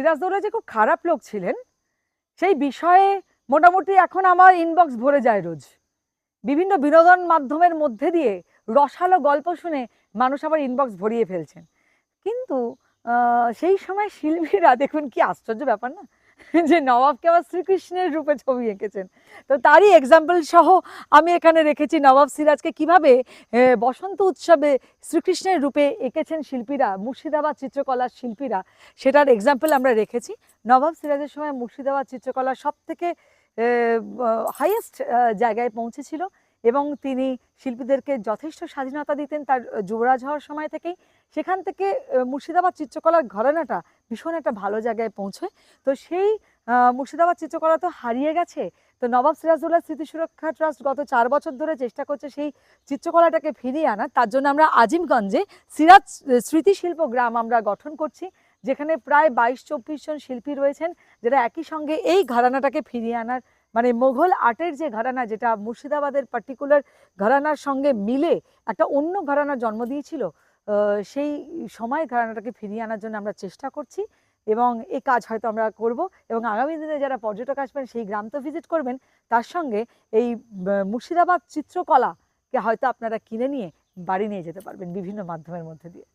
সিরাজদৌল্লা যে খুব খারাপ লোক ছিলেন, সেই বিষয়ে মোটামুটি এখন আমার ইনবক্স ভরে যায় রোজ। বিভিন্ন বিনোদন মাধ্যমের মধ্যে দিয়ে রসালো গল্প শুনে মানুষ আবার ইনবক্স ভরিয়ে ফেলছেন। কিন্তু সেই সময় শিল্পীরা, দেখুন কি আশ্চর্য ব্যাপার না? যে নবাবকে আবার শ্রীকৃষ্ণের রূপে ছবি এঁকেছেন। তো তারই এক্সাম্পল সহ আমি এখানে রেখেছি নবাব সিরাজকে কীভাবে বসন্ত উৎসবে শ্রীকৃষ্ণের রূপে এঁকেছেন শিল্পীরা, মুর্শিদাবাদ চিত্রকলার শিল্পীরা, সেটার এক্সাম্পল আমরা রেখেছি। নবাব সিরাজের সময় মুর্শিদাবাদ চিত্রকলা সব থেকে হাইয়েস্ট জায়গায় পৌঁছেছিল এবং তিনি শিল্পীদেরকে যথেষ্ট স্বাধীনতা দিতেন তার যুবরাজ হওয়ার সময় থেকেই। সেখান থেকে মুর্শিদাবাদ চিত্রকলার ঘরানাটা ভীষণ একটা ভালো জায়গায় পৌঁছয়। তো সেই মুর্শিদাবাদ চিত্রকলা তো হারিয়ে গেছে। তো নবাব সিরাজউল্লাহ স্মৃতি সুরক্ষা ট্রাস্ট গত চার বছর ধরে চেষ্টা করছে সেই চিত্রকলাটাকে ফিরিয়ে আনার। তার জন্য আমরা আজিমগঞ্জে সিরাজ স্মৃতিশিল্প গ্রাম আমরা গঠন করছি, যেখানে প্রায় বাইশ, চব্বিশ জন শিল্পী রয়েছেন, যারা একই সঙ্গে এই ঘরানাটাকে ফিরিয়ে আনার মানে মোঘল আর্টের যে ঘরানা, যেটা মুর্শিদাবাদের পার্টিকুলার ঘরানার সঙ্গে মিলে একটা অন্য ঘরানার জন্ম দিয়েছিল। সেই সময় ঘরানাটাকে ফিরিয়ে আনার জন্য আমরা চেষ্টা করছি এবং এই কাজ হয়তো আমরা করব এবং আগামী দিনে যারা পর্যটক আসবেন, সেই গ্রাম তো ভিজিট করবেন, তার সঙ্গে এই মুর্শিদাবাদ চিত্রকলাকে হয়তো আপনারা কিনে নিয়ে বাড়ি নিয়ে যেতে পারবেন বিভিন্ন মাধ্যমের মধ্যে দিয়ে।